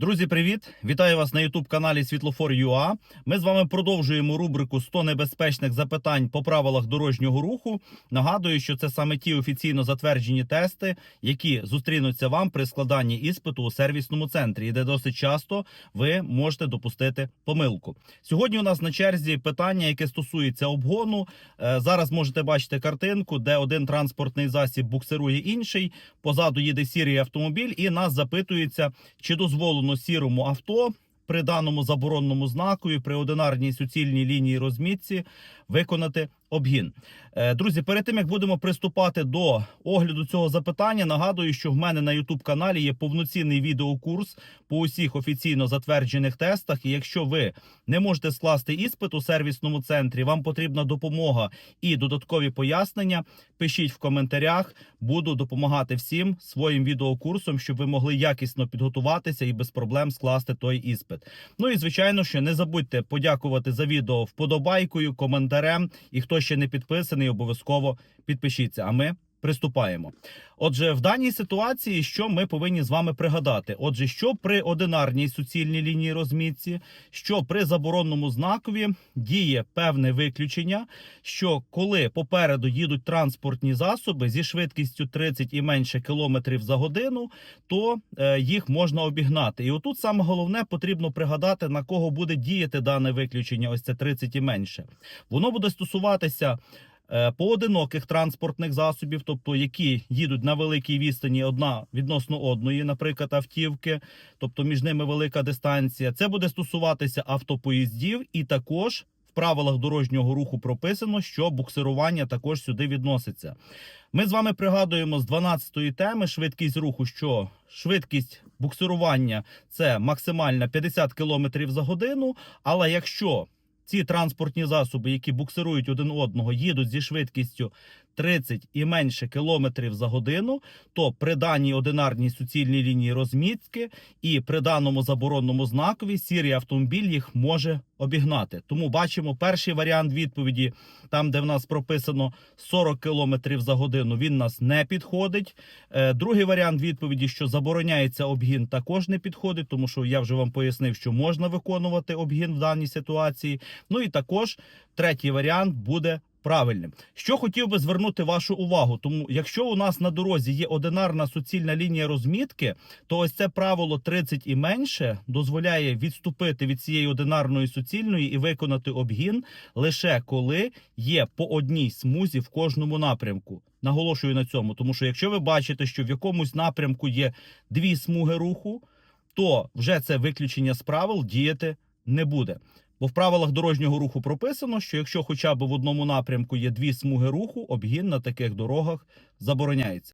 Друзі, привіт! Вітаю вас на youtube каналі Світлофор.ua. Ми з вами продовжуємо рубрику 100 небезпечних запитань по правилах дорожнього руху. Нагадую, що це саме ті офіційно затверджені тести, які зустрінуться вам при складанні іспиту у сервісному центрі, і де досить часто ви можете допустити помилку. Сьогодні у нас на черзі питання, яке стосується обгону. Е, Зараз можете бачити картинку, де один транспортний засіб буксирує інший. Позаду їде сірий автомобіль, і нас запитується, чи дозволено сірому авто при даному заборонному знаку і при одинарній суцільній лінії розмітці виконати обгін. Е, Друзі, перед тим як будемо приступати до огляду цього запитання, нагадую, що в мене на youtube каналі є повноцінний відеокурс по усіх офіційно затверджених тестах. І якщо ви не можете скласти іспит у сервісному центрі, вам потрібна допомога і додаткові пояснення. Пишіть в коментарях, буду допомагати всім своїм відеокурсом, щоб ви могли якісно підготуватися і без проблем скласти той іспит. Ну і звичайно, що не забудьте подякувати за відео вподобайкою, коментарем. І хто ще не підписаний, обов'язково підпишіться. А ми приступаємо. Отже, в даній ситуації, що ми повинні з вами пригадати? Отже, що при одинарній суцільній лінії розмітці, що при заборонному знакові діє певне виключення, що коли попереду їдуть транспортні засоби зі швидкістю 30 і менше кілометрів за годину, то е, їх можна обігнати. І отут саме головне потрібно пригадати, на кого буде діяти дане виключення, ось це 30 і менше. Воно буде стосуватися поодиноких транспортних засобів, тобто які їдуть на великій відстані одна відносно одної, наприклад, автівки, тобто між ними велика дистанція. Це буде стосуватися автопоїздів, і також в правилах дорожнього руху прописано, що буксирування також сюди відноситься. Ми з вами пригадуємо з 12-ї теми швидкість руху, що швидкість буксирування це максимальна 50 км за годину. Але якщо ці транспортні засоби, які буксирують один одного, їдуть зі швидкістю 30 і менше кілометрів за годину, то при даній одинарній суцільній лінії розмітки і при даному заборонному знакові сірий автомобіль їх може обігнати. Тому бачимо перший варіант відповіді, там де в нас прописано 40 кілометрів за годину, він нас не підходить. Е, Другий варіант відповіді, що забороняється обгін, також не підходить, тому що я вже вам пояснив, що можна виконувати обгін в даній ситуації. Ну і також третій варіант буде правильним. Що хотів би звернути вашу увагу, тому якщо у нас на дорозі є одинарна суцільна лінія розмітки, то ось це правило 30 і менше дозволяє відступити від цієї одинарної суцільної і виконати обгін лише коли є по одній смузі в кожному напрямку. Наголошую на цьому, тому що якщо ви бачите, що в якомусь напрямку є дві смуги руху, то вже це виключення з правил діяти не буде. Бо в правилах дорожнього руху прописано, що якщо хоча б в одному напрямку є дві смуги руху, обгін на таких дорогах забороняється.